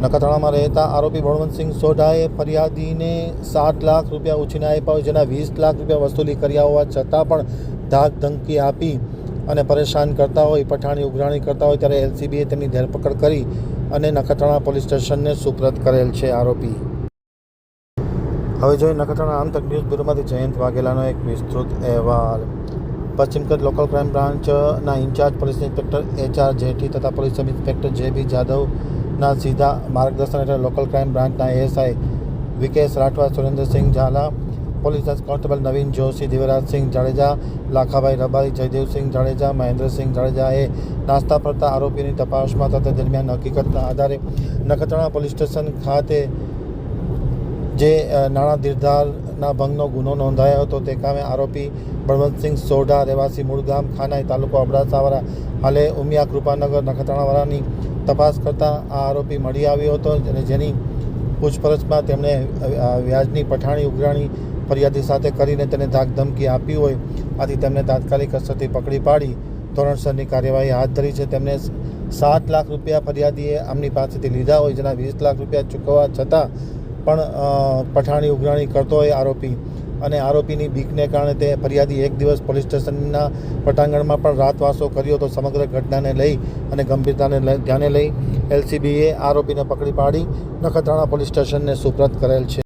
નખત્રાણામાં રહેતા આરોપી બળવંતસિંહ સોઢાએ ફરિયાદીને સાત લાખ રૂપિયા ઉછીના આપ્યા હોય, જેના વીસ લાખ રૂપિયા વસૂલી કર્યા હોવા છતાં પણ ધાક ધમકી આપી અને પરેશાન કરતા હોય, પઠાણી ઉઘરાણી કરતા હોય ત્યારે એલસીબીએ તેમની ધરપકડ કરી અને નખત્રાણા પોલીસ સ્ટેશનને સુપ્રત કરેલ છે આરોપી. હવે જોઈએ નખત્રાણા આમતક ન્યૂઝ બ્યુરોમાંથી જયંત વાઘેલાનો એક વિસ્તૃત અહેવાલ. પશ્ચિમ કચ્છ લોકલ ક્રાઇમ બ્રાન્ચના in-charge police inspector H R Jethi તથા પોલીસ સબ ઇન્સ્પેક્ટર જે બી જાદવના સીધા માર્ગદર્શન હેઠળ લોકલ ક્રાઇમ બ્રાન્ચના ASI Vikesh Rathwa, Surendrasinh Jhala, police constable Navin Joshi Devrajsinh Jadeja, Lakhabhai Rabari Jaydevsinh Jadeja, Mahendrasinh જાડેજાએ નાસ્તા પડતા આરોપીની તપાસમાં તથા દરમિયાન હકીકતના આધારે નખત્રાણા પોલીસ સ્ટેશન ખાતે જે નાણાં ધીરધારના ભંગનો ગુનો નોંધાયો હતો તે કામે આરોપી બળવંતસિંહ સોઢા રહેવાસી મૂળગામ ખાનાઈ તાલુકો અબડાસાવાળા હાલે ઉમિયા કૃપાનગર નખત્રાણાવાળાની તપાસ કરતાં આ આરોપી મળી આવ્યો હતો અને જેની પૂછપરછમાં તેમણે વ્યાજની પઠાણી ઉઘરાણી ફરિયાદી સાથે કરીને તેને ધાક ધમકી આપી હોય, આથી તેમને તાત્કાલિક અસરથી પકડી પાડી. ધોરણસરની કાર્યવાહી હાથ ધરી છે. તેમને સાત લાખ રૂપિયા ફરિયાદીએ આમની પાસેથી લીધા હોય, જેના વીસ લાખ રૂપિયા ચૂકવવા છતાં પણ પઠાણી, ઉઘરાણી કરતો હોય આરોપી. અને આરોપીની બીકને કારણે તે ફરિયાદી એક દિવસ પોલીસ સ્ટેશનના પટાંગણમાં પણ રાતવાસો કર્યો તો સમગ્ર ઘટનાને લઈ અને ગંભીરતાને ધ્યાને લઈ એલસીબીએ આરોપીને પકડી પાડી. નખત્રાણા પોલીસ સ્ટેશનને સુપ્રત કરેલ છે.